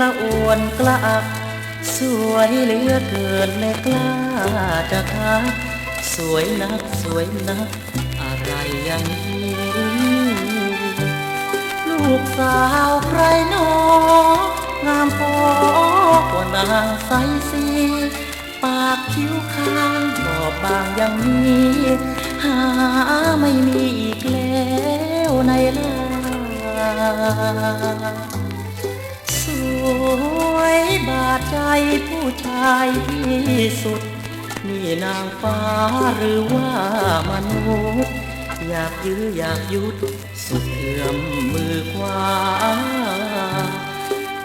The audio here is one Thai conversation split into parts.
ละอวนกระอัก สวยเหลือเกินไม่กล้าจะทักสวยนักสวยนัก อะไรอย่างนี้ลูกสาวใครหนองามพอกว่านางใสสีปากคิ้วข้างบอบบางอย่างนี้ หาไม่มีอีกแล้วในลา วยบาดใจผู้ชายที่สุด นี่นางฟ้าหรือว่ามนุษย์ อยากยื้ออยากยุด สุดเอื้อมมือขวา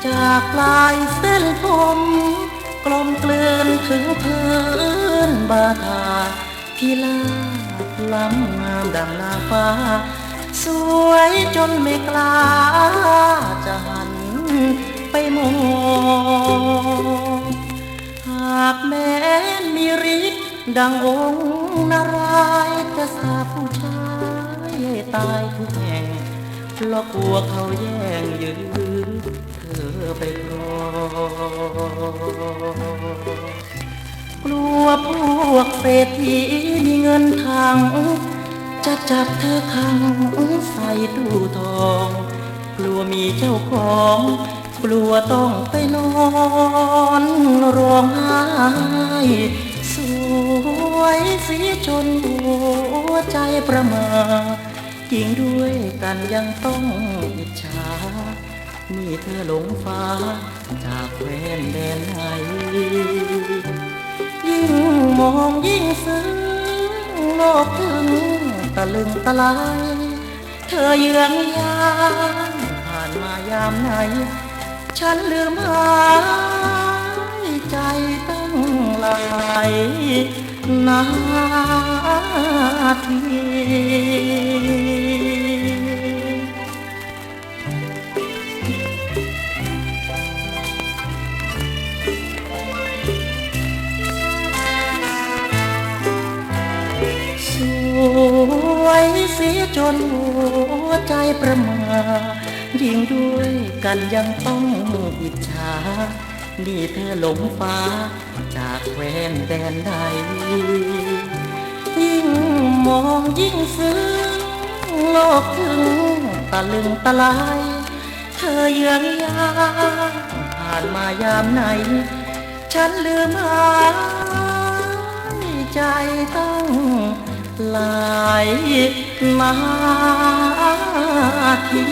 จากลายเส้นผมกลมเกลื่นถึงพื้นบาทาพิลาล้ำงามดังนางฟ้า สวยจนไม่กล้าจะหัน ไปมองหากแม้มีฤทธิ์ดังองค์นารายจะสาผู้ชายตายทุกแห่งเพราะกลัวเขาแย่งยืนเธอไปครองกลัวพวกเศรษฐีมีเงินทางจะจับเธอขังใส่ตู้ทอง กลัวมีเจ้าของ กลัวต้องไปนอนร้องไห้สวยสีชนหัวใจประมาหญิงด้วยกันยังต้องอิจฉานี่เธอหลงฟ้าจากแคว้นแดนไหนยิ่งมองยิ่งซึ้งโลกถึงตะลึงตะลาย เธอเยืองยางผ่าน มายามไหน ฉันลืมหายใจตั้งหลายนาทีสวยเสียจนหัวใจประมา ยิ่งด้วยกันยังต้องอิจฉานี่เธอหลงฟ้า จากแคว้นแดนใด ยิ่งมองยิ่งซึ้งโลกถึงตะลึงตะลาย เธอเยืองยางผ่านมายามไหน ฉันลืมหายใจตั้งหลายนาาที